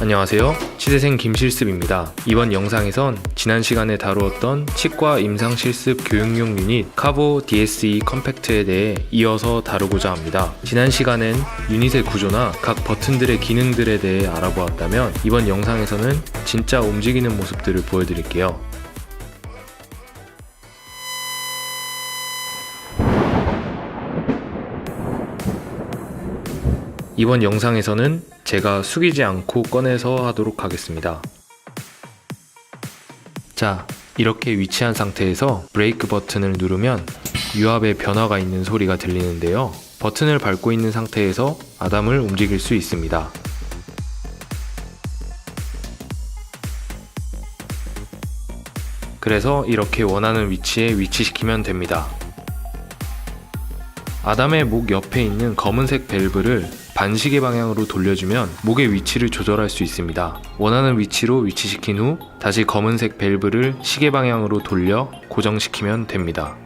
안녕하세요. 치대생 김실습입니다. 이번 영상에선 지난 시간에 다루었던 치과 임상 실습 교육용 유닛 카보 DSE 컴팩트에 대해 이어서 다루고자 합니다. 지난 시간엔 유닛의 구조나 각 버튼들의 기능들에 대해 알아보았다면 이번 영상에서는 진짜 움직이는 모습들을 보여드릴게요. 이번 영상에서는 제가 숙이지 않고 꺼내서 하도록 하겠습니다. 자, 이렇게 위치한 상태에서 브레이크 버튼을 누르면 유압의 변화가 있는 소리가 들리는데요. 버튼을 밟고 있는 상태에서 아담을 움직일 수 있습니다. 그래서 이렇게 원하는 위치에 위치시키면 됩니다. 아담의 목 옆에 있는 검은색 밸브를 반시계 방향으로 돌려주면 목의 위치를 조절할 수 있습니다. 원하는 위치로 위치시킨 후 다시 검은색 밸브를 시계 방향으로 돌려 고정시키면 됩니다.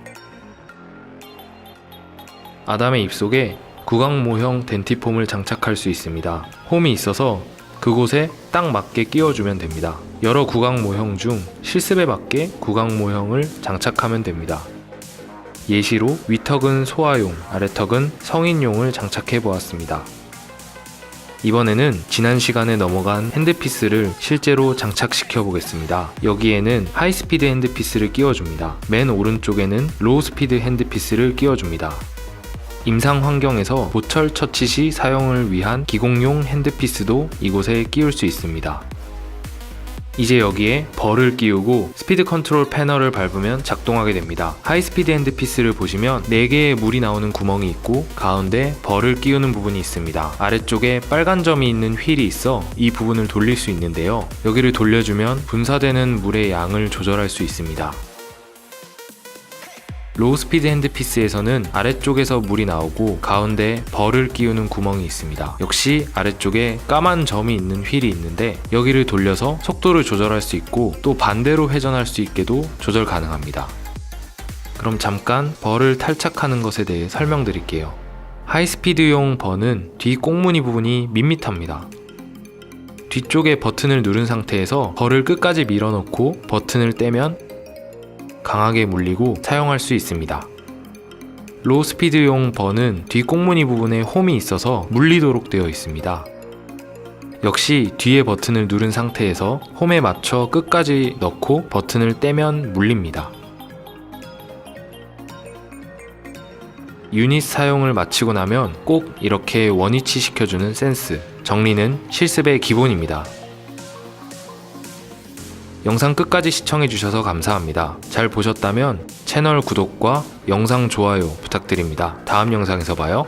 아담의 입속에 구강모형 덴티폼을 장착할 수 있습니다. 홈이 있어서 그곳에 딱 맞게 끼워주면 됩니다. 여러 구강 모형 중 실습에 맞게 구강 모형을 장착하면 됩니다. 예시로 위턱은 소아용, 아래턱은 성인용을 장착해 보았습니다. 이번에는 지난 시간에 넘어간 핸드피스를 실제로 장착시켜 보겠습니다. 여기에는 하이스피드 핸드피스를 끼워줍니다. 맨 오른쪽에는 로우스피드 핸드피스를 끼워줍니다. 임상 환경에서 보철 처치 시 사용을 위한 기공용 핸드피스도 이곳에 끼울 수 있습니다. 이제 여기에 벌을 끼우고 스피드 컨트롤 패널을 밟으면 작동하게 됩니다. 하이스피드 핸드피스를 보시면 4개의 물이 나오는 구멍이 있고 가운데 벌을 끼우는 부분이 있습니다. 아래쪽에 빨간 점이 있는 휠이 있어 이 부분을 돌릴 수 있는데요. 여기를 돌려주면 분사되는 물의 양을 조절할 수 있습니다. 로우 스피드 핸드피스에서는 아래쪽에서 물이 나오고 가운데 벌을 끼우는 구멍이 있습니다. 역시 아래쪽에 까만 점이 있는 휠이 있는데 여기를 돌려서 속도를 조절할 수 있고 또 반대로 회전할 수 있게도 조절 가능합니다. 그럼 잠깐 벌을 탈착하는 것에 대해 설명드릴게요. 하이스피드용 벌은 뒤 꽁무니 부분이 밋밋합니다. 뒤쪽에 버튼을 누른 상태에서 벌을 끝까지 밀어넣고 버튼을 떼면 강하게 물리고 사용할 수 있습니다. 로우 스피드용 버는 뒤 꽁무니 부분에 홈이 있어서 물리도록 되어 있습니다. 역시 뒤에 버튼을 누른 상태에서 홈에 맞춰 끝까지 넣고 버튼을 떼면 물립니다. 유닛 사용을 마치고 나면 꼭 이렇게 원위치 시켜주는 센스. 정리는 실습의 기본입니다. 영상 끝까지 시청해주셔서 감사합니다. 잘 보셨다면 채널 구독과 영상 좋아요 부탁드립니다. 다음 영상에서 봐요.